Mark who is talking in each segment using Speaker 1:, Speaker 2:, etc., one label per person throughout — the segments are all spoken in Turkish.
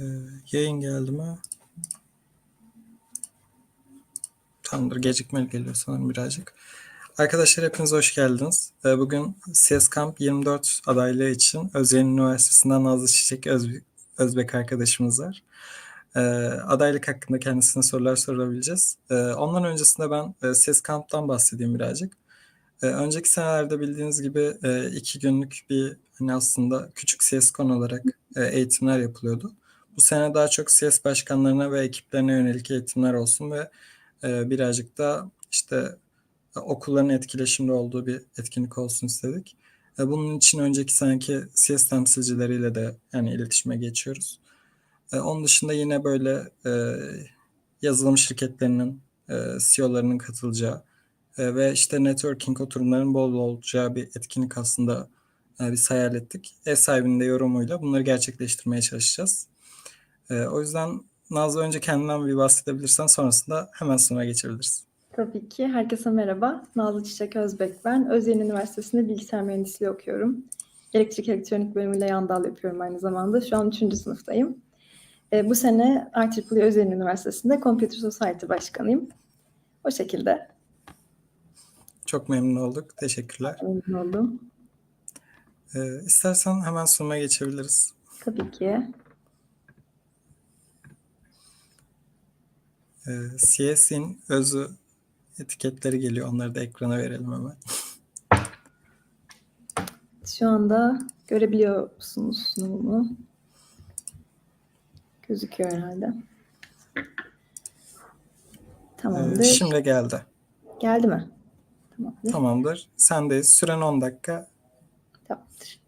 Speaker 1: Ee, yayın geldi mi? Tamamdır. Gecikmeli geliyor sanırım birazcık. Arkadaşlar hepiniz hoş geldiniz. Ee, bugün CS Camp 24 adaylığı için Özyeğin Üniversitesi'nden Nazlı Çiçek Özbe- Özbek arkadaşımız var. Ee, adaylık hakkında kendisine sorular sorabileceğiz. Ondan öncesinde ben e, CS Camp'tan bahsedeyim birazcık. Önceki senelerde bildiğiniz gibi e, iki günlük bir hani aslında küçük CSCon olarak e, eğitimler yapılıyordu. Bu sene daha çok CS başkanlarına ve ekiplerine yönelik eğitimler olsun ve e, birazcık da işte e, okulların etkileşimde olduğu bir etkinlik olsun istedik. E, bunun için önceki seneki CS temsilcileriyle de yani iletişime geçiyoruz. E, onun dışında yine böyle e, yazılım şirketlerinin e, CEO'larının katılacağı e, ve işte networking oturumlarının bol bol olacağı bir etkinlik aslında e, biz hayal ettik. Ev sahibinin de yorumuyla bunları gerçekleştirmeye çalışacağız. E, o yüzden Nazlı önce kendinden bir bahsedebilirsen sonrasında hemen sonra geçebiliriz.
Speaker 2: Tabii ki. Herkese merhaba. Nazlı Çiçek Özbek ben. Özyeğin Üniversitesi'nde bilgisayar mühendisliği okuyorum. Elektrik elektronik bölümüyle yan dal yapıyorum aynı zamanda. Şu an 3. sınıftayım. E, bu sene IEEE Özyeğin Üniversitesi'nde Computer Society Başkanıyım. O şekilde
Speaker 1: Çok memnun olduk. Teşekkürler.
Speaker 2: memnun oldum.
Speaker 1: E, istersen hemen sunuma geçebiliriz.
Speaker 2: Tabii ki.
Speaker 1: E, CS'in özü etiketleri geliyor. Onları da ekrana verelim hemen.
Speaker 2: Şu anda görebiliyor musunuz sunumumu? Gözüküyor herhalde.
Speaker 1: E,
Speaker 2: Tamamdır.
Speaker 1: şimdi geldi.
Speaker 2: Geldi mi? Tamamdır.
Speaker 1: Tamamdır. Sendeyiz. Süren 10 dakika.
Speaker 2: Tamamdır.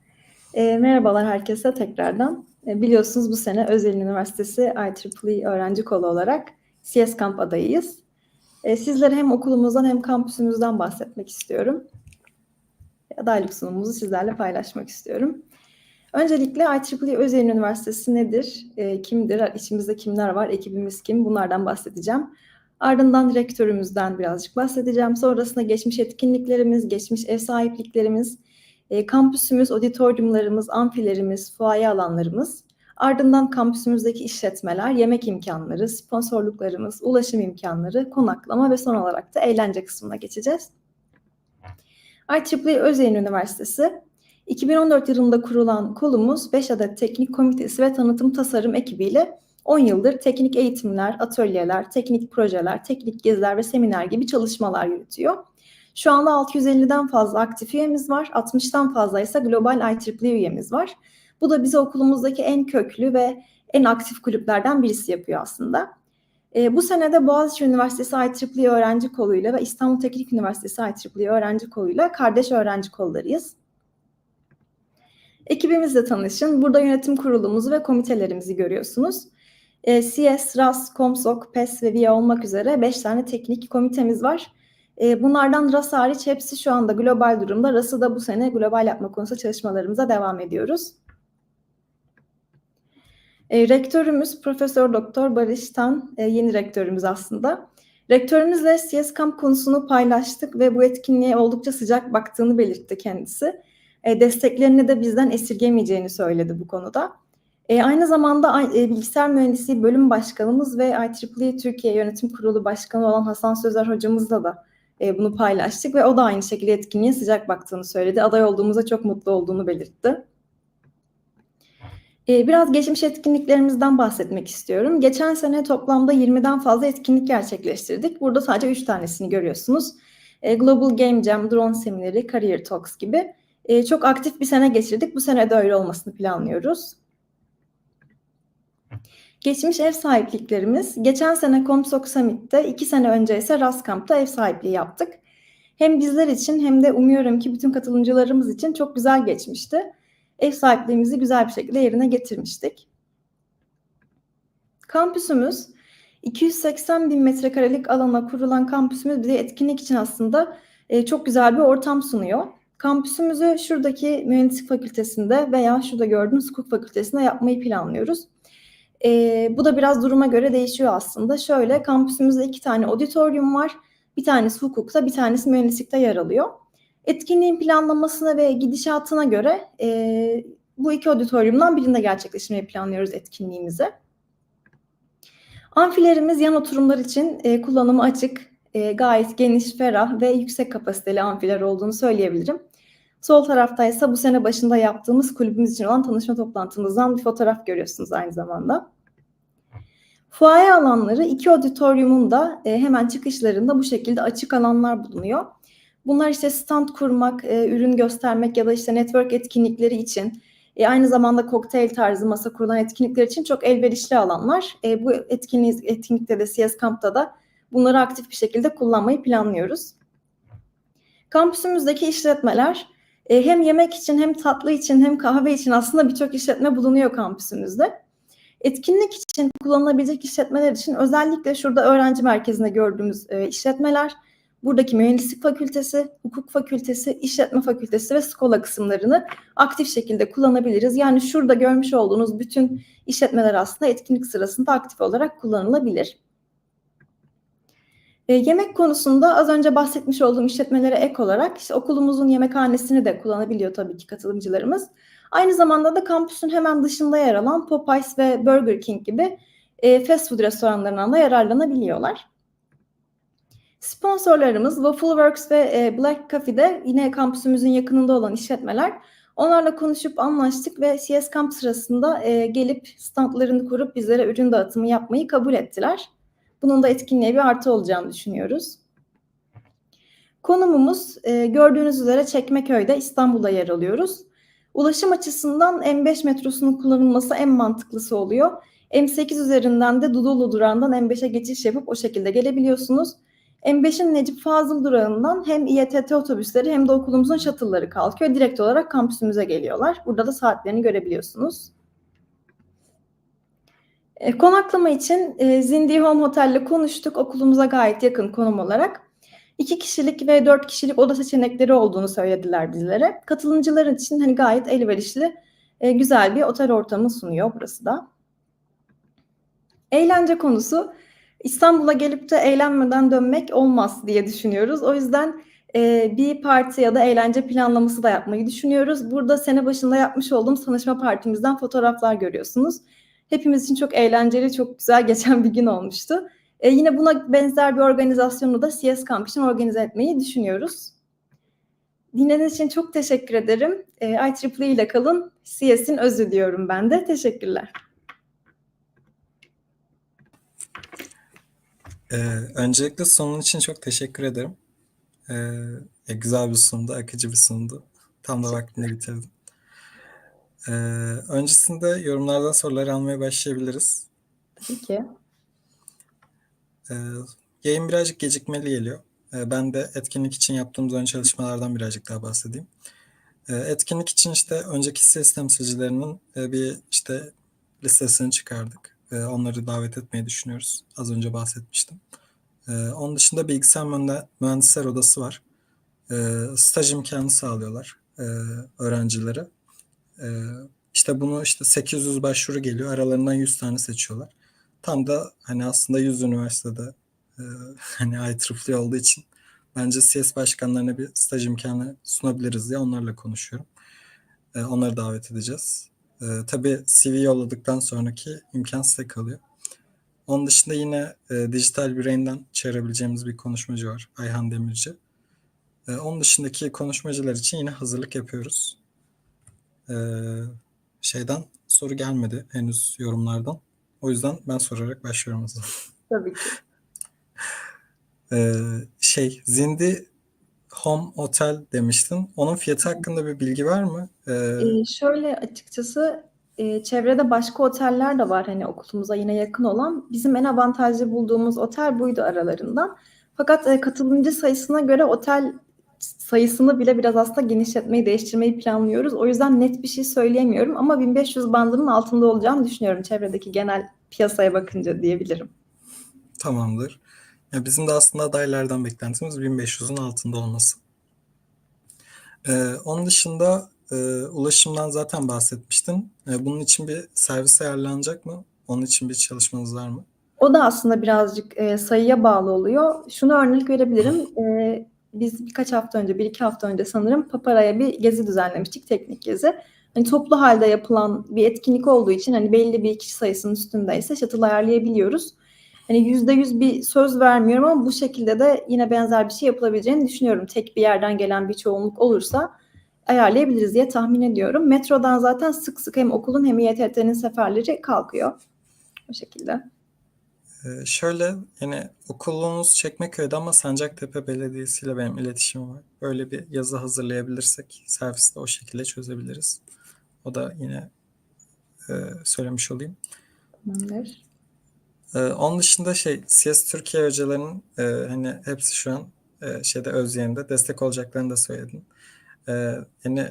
Speaker 2: E, merhabalar herkese tekrardan. E, biliyorsunuz bu sene Özel Üniversitesi IEEE öğrenci kolu olarak CS Camp adayıyız. E, sizlere hem okulumuzdan hem kampüsümüzden bahsetmek istiyorum. Adaylık sunumumuzu sizlerle paylaşmak istiyorum. Öncelikle IEEE Özel Üniversitesi nedir? E, kimdir? İçimizde kimler var? Ekibimiz kim? Bunlardan bahsedeceğim. Ardından rektörümüzden birazcık bahsedeceğim. Sonrasında geçmiş etkinliklerimiz, geçmiş ev sahipliklerimiz, e, kampüsümüz, auditoriumlarımız, amfilerimiz, fuaye alanlarımız, ardından kampüsümüzdeki işletmeler, yemek imkanları, sponsorluklarımız, ulaşım imkanları, konaklama ve son olarak da eğlence kısmına geçeceğiz. IEEE Özyeğin Üniversitesi 2014 yılında kurulan kolumuz 5 adet teknik komitesi ve tanıtım tasarım ekibiyle 10 yıldır teknik eğitimler, atölyeler, teknik projeler, teknik geziler ve seminer gibi çalışmalar yürütüyor. Şu anda 650'den fazla aktif üyemiz var. 60'tan fazla ise global IEEE üyemiz var. Bu da bizi okulumuzdaki en köklü ve en aktif kulüplerden birisi yapıyor aslında. E, bu sene de Boğaziçi Üniversitesi IEEE öğrenci koluyla ve İstanbul Teknik Üniversitesi IEEE öğrenci koluyla kardeş öğrenci kollarıyız. Ekibimizle tanışın. Burada yönetim kurulumuzu ve komitelerimizi görüyorsunuz. E, CS, RAS, COMSOC, PES ve VIA olmak üzere 5 tane teknik komitemiz var. E, bunlardan RAS hariç hepsi şu anda global durumda. RAS'ı da bu sene global yapma konusunda çalışmalarımıza devam ediyoruz. E, rektörümüz Profesör Doktor Barış Tan, e, yeni rektörümüz aslında. Rektörümüzle CS Camp konusunu paylaştık ve bu etkinliğe oldukça sıcak baktığını belirtti kendisi. E, desteklerini de bizden esirgemeyeceğini söyledi bu konuda. E, aynı zamanda e, bilgisayar mühendisliği bölüm başkanımız ve IEEE Türkiye Yönetim Kurulu Başkanı olan Hasan Sözer hocamızla da e, bunu paylaştık ve o da aynı şekilde etkinliğe sıcak baktığını söyledi. Aday olduğumuza çok mutlu olduğunu belirtti. E, biraz geçmiş etkinliklerimizden bahsetmek istiyorum. Geçen sene toplamda 20'den fazla etkinlik gerçekleştirdik. Burada sadece 3 tanesini görüyorsunuz. E, Global Game Jam, Drone Semineri, Career Talks gibi. E, çok aktif bir sene geçirdik. Bu sene de öyle olmasını planlıyoruz. Geçmiş ev sahipliklerimiz. Geçen sene Comsoc Summit'te, iki sene önce ise Raskamp'ta ev sahipliği yaptık. Hem bizler için hem de umuyorum ki bütün katılımcılarımız için çok güzel geçmişti. Ev sahipliğimizi güzel bir şekilde yerine getirmiştik. Kampüsümüz 280 bin metrekarelik alana kurulan kampüsümüz bize etkinlik için aslında e, çok güzel bir ortam sunuyor. Kampüsümüzü şuradaki mühendislik fakültesinde veya şurada gördüğünüz hukuk fakültesinde yapmayı planlıyoruz. E, bu da biraz duruma göre değişiyor aslında. Şöyle kampüsümüzde iki tane auditorium var. Bir tanesi hukukta, bir tanesi mühendislikte yer alıyor. Etkinliğin planlamasına ve gidişatına göre e, bu iki auditoriumdan birinde gerçekleştirmeyi planlıyoruz etkinliğimizi. Amfilerimiz yan oturumlar için e, kullanıma açık, e, gayet geniş, ferah ve yüksek kapasiteli amfiler olduğunu söyleyebilirim. Sol tarafta ise bu sene başında yaptığımız kulübümüz için olan tanışma toplantımızdan bir fotoğraf görüyorsunuz aynı zamanda. Fuaye alanları iki auditoriumun da e, hemen çıkışlarında bu şekilde açık alanlar bulunuyor. Bunlar işte stand kurmak, e, ürün göstermek ya da işte network etkinlikleri için, e, aynı zamanda kokteyl tarzı masa kurulan etkinlikler için çok elverişli alanlar. E, bu etkinliği, etkinlikte de CS Camp'ta da bunları aktif bir şekilde kullanmayı planlıyoruz. Kampüsümüzdeki işletmeler e, hem yemek için hem tatlı için hem kahve için aslında birçok işletme bulunuyor kampüsümüzde. Etkinlik için kullanılabilecek işletmeler için özellikle şurada öğrenci merkezinde gördüğümüz e, işletmeler, buradaki mühendislik fakültesi, hukuk fakültesi, işletme fakültesi ve skola kısımlarını aktif şekilde kullanabiliriz. Yani şurada görmüş olduğunuz bütün işletmeler aslında etkinlik sırasında aktif olarak kullanılabilir. E, yemek konusunda az önce bahsetmiş olduğum işletmelere ek olarak işte okulumuzun yemekhanesini de kullanabiliyor tabii ki katılımcılarımız. Aynı zamanda da kampüsün hemen dışında yer alan Popeyes ve Burger King gibi e, fast food restoranlarından da yararlanabiliyorlar. Sponsorlarımız Waffleworks ve e, Black Coffee'de yine kampüsümüzün yakınında olan işletmeler. Onlarla konuşup anlaştık ve CS Camp sırasında e, gelip standlarını kurup bizlere ürün dağıtımı yapmayı kabul ettiler. Bunun da etkinliğe bir artı olacağını düşünüyoruz. Konumumuz e, gördüğünüz üzere Çekmeköy'de İstanbul'da yer alıyoruz. Ulaşım açısından M5 metrosunun kullanılması en mantıklısı oluyor. M8 üzerinden de Dudullu durağından M5'e geçiş yapıp o şekilde gelebiliyorsunuz. M5'in Necip Fazıl durağından hem İETT otobüsleri hem de okulumuzun shuttle'ları kalkıyor. Direkt olarak kampüsümüze geliyorlar. Burada da saatlerini görebiliyorsunuz. E, konaklama için e, Zindi Home Hotel'le konuştuk. Okulumuza gayet yakın konum olarak. İki kişilik ve dört kişilik oda seçenekleri olduğunu söylediler bizlere. Katılımcılar için hani gayet elverişli, e, güzel bir otel ortamı sunuyor burası da. Eğlence konusu İstanbul'a gelip de eğlenmeden dönmek olmaz diye düşünüyoruz. O yüzden e, bir parti ya da eğlence planlaması da yapmayı düşünüyoruz. Burada sene başında yapmış olduğum tanışma partimizden fotoğraflar görüyorsunuz. Hepimiz için çok eğlenceli, çok güzel geçen bir gün olmuştu. E, yine buna benzer bir organizasyonu da CS Camp için organize etmeyi düşünüyoruz. Dinlediğiniz için çok teşekkür ederim. E, IEEE ile kalın. CS'in özü diyorum ben de. Teşekkürler.
Speaker 1: Ee, öncelikle sunum için çok teşekkür ederim. Ee, güzel bir sunumdu, akıcı bir sunumdu. Tam da vaktinde bitirdim. Ee, öncesinde yorumlardan soruları almaya başlayabiliriz.
Speaker 2: Tabii ki.
Speaker 1: Ee, yayın birazcık gecikmeli geliyor. Ee, ben de etkinlik için yaptığımız ön çalışmalardan birazcık daha bahsedeyim. Ee, etkinlik için işte önceki ses temsilcilerinin e, bir işte listesini çıkardık. Ee, onları davet etmeyi düşünüyoruz. Az önce bahsetmiştim. Ee, onun dışında bilgisayar mühendisler odası var. Ee, staj imkanı sağlıyorlar e, öğrencilere. İşte bunu işte 800 başvuru geliyor. Aralarından 100 tane seçiyorlar. Tam da hani aslında 100 üniversitede e, hani IEEE olduğu için bence CS başkanlarına bir staj imkanı sunabiliriz diye onlarla konuşuyorum. Onları davet edeceğiz. E, tabii CV yolladıktan sonraki imkan size kalıyor. Onun dışında yine e, Dijital Brain'den çağırabileceğimiz bir konuşmacı var. Ayhan Demirci. E, onun dışındaki konuşmacılar için yine hazırlık yapıyoruz. E, şeyden soru gelmedi henüz yorumlardan. O yüzden ben sorarak başlıyorum o zaman.
Speaker 2: Tabii ki.
Speaker 1: Ee, şey Zindi Home Hotel demiştin. Onun fiyatı hakkında bir bilgi var mı? Ee,
Speaker 2: Ee, şöyle açıkçası e, çevrede başka oteller de var hani okulumuza yine yakın olan. Bizim en avantajlı bulduğumuz otel buydu aralarından. Fakat e, katılımcı sayısına göre otel sayısını bile biraz aslında genişletmeyi, değiştirmeyi planlıyoruz. O yüzden net bir şey söyleyemiyorum ama 1500 bandının altında olacağını düşünüyorum çevredeki genel piyasaya bakınca diyebilirim.
Speaker 1: tamamdır. Ya bizim de aslında adaylardan beklentimiz 1500'ün altında olması. Ee, onun dışında e, ulaşımdan zaten bahsetmiştin. E, bunun için bir servis ayarlanacak mı? Onun için bir çalışmanız var mı?
Speaker 2: O da aslında birazcık e, sayıya bağlı oluyor. Şunu örnek verebilirim. E, biz birkaç hafta önce, bir iki hafta önce sanırım Papara'ya bir gezi düzenlemiştik, teknik gezi. Hani toplu halde yapılan bir etkinlik olduğu için hani belli bir kişi sayısının üstündeyse shuttle ayarlayabiliyoruz. Hani yüzde yüz bir söz vermiyorum ama bu şekilde de yine benzer bir şey yapılabileceğini düşünüyorum. Tek bir yerden gelen bir çoğunluk olursa ayarlayabiliriz diye tahmin ediyorum. Metrodan zaten sık sık hem okulun hem İETT'nin seferleri kalkıyor. O şekilde.
Speaker 1: Ee, şöyle yani okulumuz Çekmeköy'de ama Sancaktepe Belediyesi ile benim iletişimim var. Böyle bir yazı hazırlayabilirsek serviste o şekilde çözebiliriz. O da yine e, söylemiş olayım.
Speaker 2: Tamamdır.
Speaker 1: Ee, onun dışında şey CS Türkiye hocalarının e, hani hepsi şu an e, şeyde öz yerinde destek olacaklarını da söyledin. Ee, yani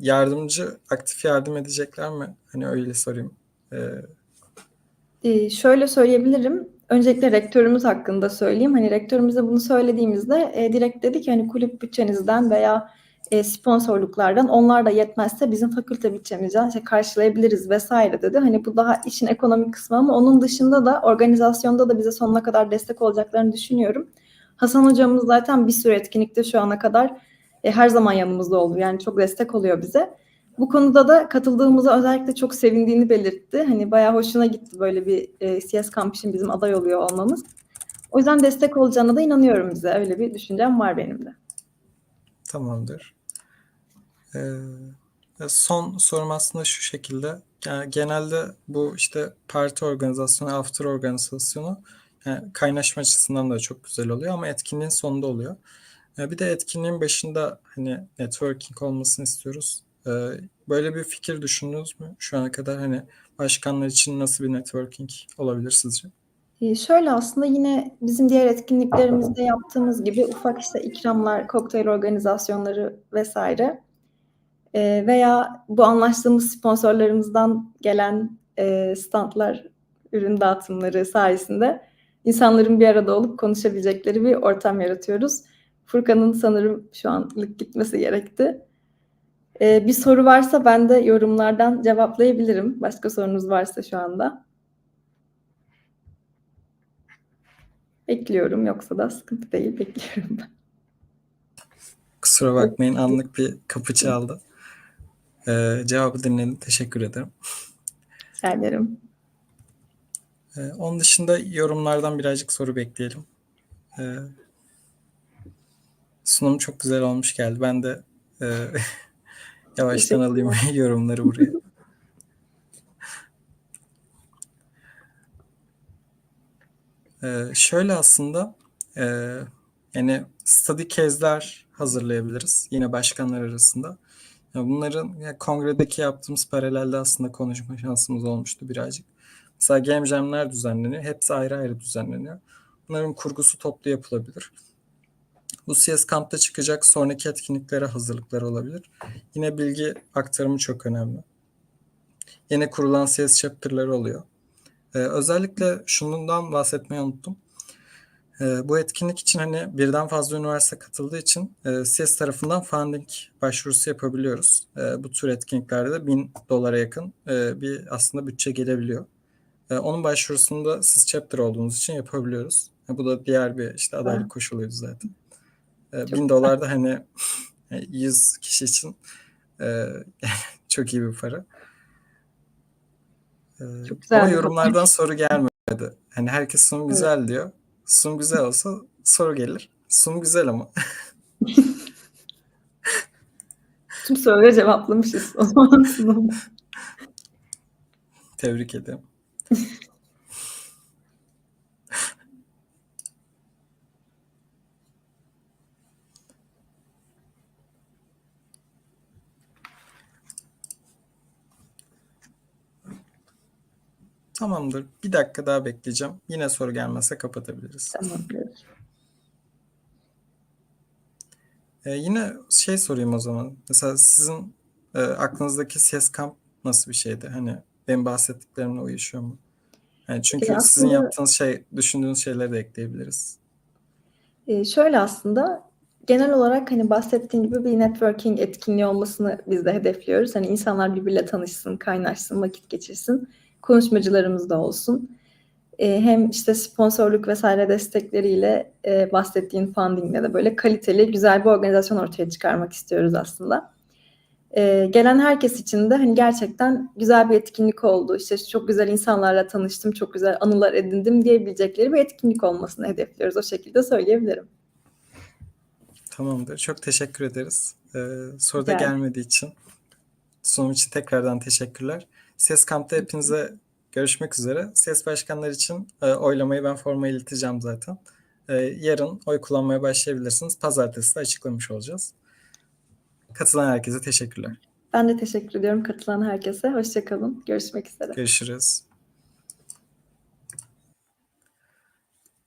Speaker 1: yardımcı aktif yardım edecekler mi? Hani öyle sorayım. Ee,
Speaker 2: Ee, şöyle söyleyebilirim. Öncelikle rektörümüz hakkında söyleyeyim. Hani rektörümüze bunu söylediğimizde e, direkt dedi ki hani kulüp bütçenizden veya e, sponsorluklardan onlar da yetmezse bizim fakülte bütçemizden işte karşılayabiliriz vesaire dedi. Hani bu daha işin ekonomik kısmı ama onun dışında da organizasyonda da bize sonuna kadar destek olacaklarını düşünüyorum. Hasan hocamız zaten bir sürü etkinlikte şu ana kadar e, her zaman yanımızda oldu. Yani çok destek oluyor bize. Bu konuda da katıldığımıza özellikle çok sevindiğini belirtti. Hani bayağı hoşuna gitti böyle bir e, CS Kamp için bizim aday oluyor olmamız. O yüzden destek olacağına da inanıyorum bize. Öyle bir düşüncem var benim de.
Speaker 1: Tamamdır. Ee, son sorum aslında şu şekilde. Yani genelde bu işte parti organizasyonu, after organizasyonu yani kaynaşma açısından da çok güzel oluyor ama etkinliğin sonunda oluyor. Ee, bir de etkinliğin başında hani networking olmasını istiyoruz. Ee, böyle bir fikir düşündünüz mü? Şu ana kadar hani başkanlar için nasıl bir networking olabilir sizce?
Speaker 2: Ee, şöyle aslında yine bizim diğer etkinliklerimizde yaptığımız gibi ufak işte ikramlar, kokteyl organizasyonları vesaire e, veya bu anlaştığımız sponsorlarımızdan gelen e, standlar, ürün dağıtımları sayesinde insanların bir arada olup konuşabilecekleri bir ortam yaratıyoruz. Furkan'ın sanırım şu anlık gitmesi gerekti. E, bir soru varsa ben de yorumlardan cevaplayabilirim. Başka sorunuz varsa şu anda. Bekliyorum yoksa da sıkıntı değil bekliyorum ben.
Speaker 1: Kusura bakmayın anlık bir kapı çaldı. Ee, cevabı dinledim. Teşekkür ederim.
Speaker 2: Rica ederim.
Speaker 1: Ee, onun dışında yorumlardan birazcık soru bekleyelim. Ee, sunum çok güzel olmuş geldi. Ben de e, yavaştan alayım yorumları buraya. Ee, şöyle aslında e, yani study case'ler hazırlayabiliriz yine başkanlar arasında. Yani bunların ya kongredeki yaptığımız paralelde aslında konuşma şansımız olmuştu birazcık. Mesela game jam'ler düzenleniyor. Hepsi ayrı ayrı düzenleniyor. Bunların kurgusu toplu yapılabilir. Bu CS Camp'ta çıkacak sonraki etkinliklere hazırlıklar olabilir. Yine bilgi aktarımı çok önemli. Yine kurulan CS chapter'ları oluyor. Ee, özellikle şundan bahsetmeyi unuttum. Ee, bu etkinlik için hani birden fazla üniversite katıldığı için e, CS tarafından funding başvurusu yapabiliyoruz. E, bu tür etkinliklerde de 1000 dolara yakın e, bir aslında bütçe gelebiliyor. E, onun başvurusunu da siz chapter olduğunuz için yapabiliyoruz. E, bu da diğer bir işte adaylık koşuluydu zaten. E, 1000 dolar da hani 100 kişi için e, çok iyi bir para. E,
Speaker 2: Çok güzel
Speaker 1: ama yorumlardan soru gelmedi. Hani herkes sunum güzel diyor. Sunum güzel olsa soru gelir. Sunum güzel ama.
Speaker 2: Tüm soruları cevaplamışız o zaman sunumda.
Speaker 1: Tebrik ederim. Tamamdır. Bir dakika daha bekleyeceğim. Yine soru gelmezse kapatabiliriz.
Speaker 2: Tamamdır.
Speaker 1: Ee, yine şey sorayım o zaman. Mesela sizin e, aklınızdaki ses kamp nasıl bir şeydi? Hani benim bahsettiklerimle uyuşuyor mu? Yani çünkü
Speaker 2: E,
Speaker 1: sizin
Speaker 2: aslında-
Speaker 1: yaptığınız şey, düşündüğünüz şeyleri de ekleyebiliriz.
Speaker 2: Ee, şöyle aslında genel olarak hani bahsettiğim gibi bir networking etkinliği olmasını biz de hedefliyoruz. Hani insanlar birbiriyle tanışsın, kaynaşsın, vakit geçirsin. Konuşmacılarımız da olsun. Ee, hem işte sponsorluk vesaire destekleriyle e, bahsettiğin fundingle de böyle kaliteli, güzel bir organizasyon ortaya çıkarmak istiyoruz aslında. e, gelen herkes için de hani gerçekten güzel bir etkinlik oldu. İşte çok güzel insanlarla tanıştım, çok güzel anılar edindim diyebilecekleri bir etkinlik olmasını hedefliyoruz. O şekilde söyleyebilirim.
Speaker 1: Tamamdır. Çok teşekkür ederiz. Ee, soru da
Speaker 2: ederim.
Speaker 1: gelmediği için, sunum için tekrardan teşekkürler. Ses Kamp'ta hepinize görüşmek üzere. Ses başkanlar için e, oylamayı ben forma ileteceğim zaten. E, yarın oy kullanmaya başlayabilirsiniz. Pazartesi de açıklamış olacağız. Katılan herkese teşekkürler.
Speaker 2: Ben de teşekkür ediyorum katılan herkese. Hoşçakalın. Görüşmek üzere.
Speaker 1: Görüşürüz.